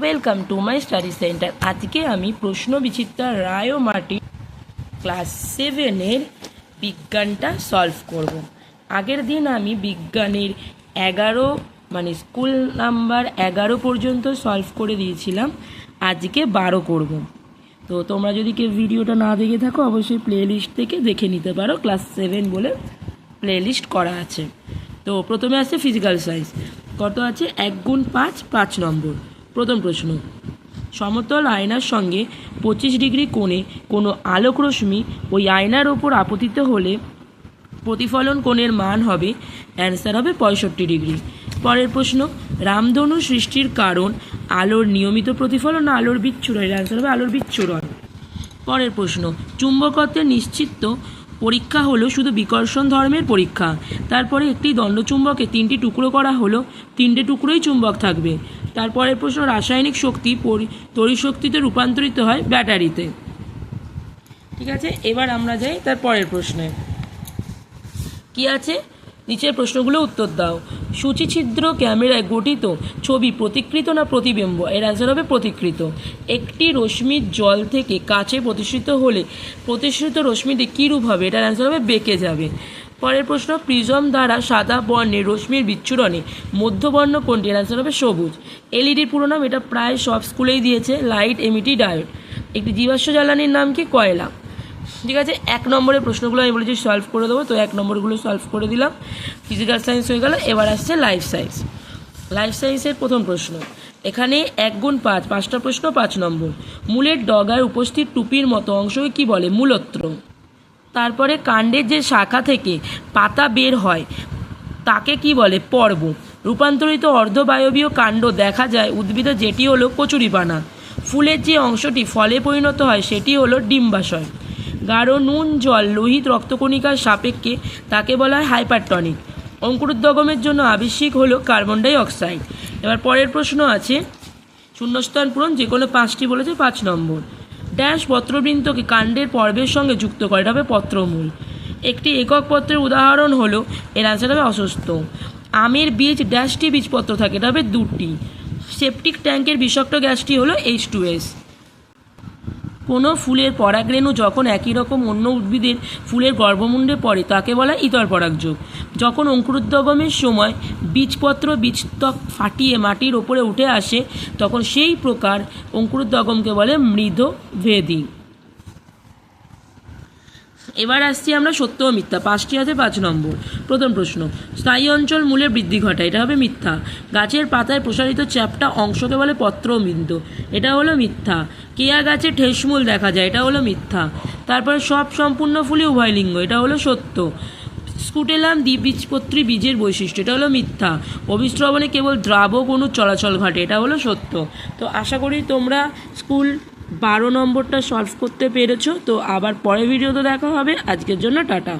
Welcome to my study centre আজকে আমি প্রশ্ন বিচিত্রা রায় মাটি ক্লাস সেভেনের বিজ্ঞানটা সলভ করব। আগের দিন আমি বিজ্ঞানের এগারো মানে স্কুল নাম্বার এগারো পর্যন্ত সলভ করে দিয়েছিলাম। আজকে বারো করব। তো তোমরা যদি কেউ ভিডিওটা না দেখে থাকো, অবশ্যই প্লে লিস্ট থেকে দেখে নিতে পারো। ক্লাস সেভেন বলে প্লে লিস্ট করা আছে। তো প্রথমে আছে ফিজিক্যাল সায়েন্স কত আছে? এক গুণ পাঁচ পাঁচ নম্বর। প্রথম প্রশ্ন। সমতল আয়নার সঙ্গে পঁচিশ ডিগ্রি কোণে কোনো আলোক রশ্মি ওই আয়নার ওপর আপতিত হলে প্রতিফলন কোণের মান হবে অ্যান্সার হবে পঁয়ষট্টি ডিগ্রি। পরের প্রশ্ন, রামধনু সৃষ্টির কারণ আলোর নিয়মিত প্রতিফলন আলোর বিচ্ছুরণ? অ্যান্সার হবে আলোর বিচ্ছুরণ। পরের প্রশ্ন, চুম্বকত্বের নিশ্চিত পরীক্ষা হলো শুধু বিকর্ষণ ধর্মের পরীক্ষা। তারপরে একটি দণ্ডচুম্বকে তিনটি টুকরো করা হলো। তিনটে টুকরোই চুম্বক থাকবে। তারপরের প্রশ্ন, রাসায়নিক শক্তি তরিশক্তিতে শক্তিতে রূপান্তরিত হয় ব্যাটারিতে। ঠিক আছে? এবার আমরা যাই তার পরের প্রশ্নে। কি আছে? নিচের প্রশ্নগুলো উত্তর দাও। সূচিছিদ্র ক্যামেরায় গঠিত ছবি প্রতিকৃত না প্রতিবিম্ব? এর অ্যান্সার হবে প্রতিকৃত। একটি রশ্মির জল থেকে কাছে প্রতিষ্ঠিত হলে প্রতিষ্ঠিত রশ্মিটি কী রূপ হবে? এটার অ্যান্সার হবে বেঁকে যাবে। পরের প্রশ্ন, প্রিজম দ্বারা সাদা বর্ণের রশ্মির বিচ্ছুরণে মধ্যবর্ণ কোনটি? এর অ্যান্সার হবে সবুজ। এলইডির পুরো নাম এটা প্রায় সব স্কুলেই দিয়েছে লাইট এমিটি ডায়োড একটি জীবাশ্ম জ্বালানির নাম কি? কয়লা। ঠিক আছে? এক নম্বরের প্রশ্নগুলো আমি বলেছি সলভ করে দেবো, তো এক নম্বরগুলো সলভ করে দিলাম। ফিজিক্যাল সায়েন্স হয়ে গেল, এবার আসছে লাইফ সায়েন্স লাইফ সায়েন্সের প্রথম প্রশ্ন, এখানে এক গুণ পাঁচ, পাঁচটা প্রশ্ন, পাঁচ নম্বর। মূলের ডগায় উপস্থিত টুপির মতো অংশকে কি বলে? মূলত্র তারপরে কাণ্ডের যে শাখা থেকে পাতা বের হয়, তাকে কি বলে? পর্ব। রূপান্তরিত অর্ধবায়বীয় কাণ্ড দেখা যায়, উদ্ভিদে যেটি হলো কচুরিপানা। ফুলের যে অংশটি ফলে পরিণত হয়, সেটি হলো ডিম্বাশয়। গাঢ় নুন, জল, লোহিত রক্তকণিকার সাপেক্ষে তাকে বলা হয় হাইপারটনিক। অঙ্কুরোদ্গমের জন্য আবশ্যিক হলো কার্বন ডাই অক্সাইড এবার পরের প্রশ্ন আছে। শূন্যস্থান পূরণ, যে কোনো পাঁচটি বলেছে পাঁচ নম্বর। ড্যাশ পত্রবৃন্তকে কাণ্ডের পর্বের সঙ্গে যুক্ত করে, এটা হবে পত্রমূল। একটি একক পত্রের উদাহরণ হলো, এর আনসার হবে অসুস্থ। আমের বীজ ড্যাশটি বীজপত্র থাকে, এটা হবে দুটি। সেপটিক ট্যাঙ্কের বিষাক্ত গ্যাসটি হলো এইচ টু এস কোনো ফুলের পরাগরেণু যখন একই রকম অন্য উদ্ভিদের ফুলের গর্ভমুণ্ডে পড়ে, তাকে বলা ইতর পরাগযোগ যখন অঙ্কুরোদ্গমের সময় বীজপত্র বীজত্বক ফাটিয়ে মাটির ওপরে উঠে আসে, তখন সেই প্রকার অঙ্কুরোদ্গমকে বলে মৃদ ভেদি এবার আসছি আমরা সত্য ও মিথ্যা। পাঁচটি আছে, পাঁচ নম্বর। প্রথম প্রশ্ন, স্থায়ী অঞ্চল মূলে বৃদ্ধি ঘটায়, এটা হবে মিথ্যা। গাছের পাতায় প্রসারিত চ্যাপটা অংশকে বলে পত্র বিন্দু, এটা হলো মিথ্যা। কেয়া গাছে ঠেসমূল দেখা যায়, এটা হলো মিথ্যা। তারপরে সব সম্পূর্ণ ফুলই উভয়লিঙ্গ এটা হলো সত্য। স্কুটেলাম দ্বিবীজপত্রী বীজের বৈশিষ্ট্য, এটা হলো মিথ্যা। অভিস্রবণে কেবল দ্রাবক অণু চলাচল ঘটে, এটা হলো সত্য। তো আশা করি তোমরা স্কুল বারো নম্বরটা সলভ করতে পেরেছ তো আবার পরের ভিডিওতে দেখা হবে। আজকের জন্য টাটা।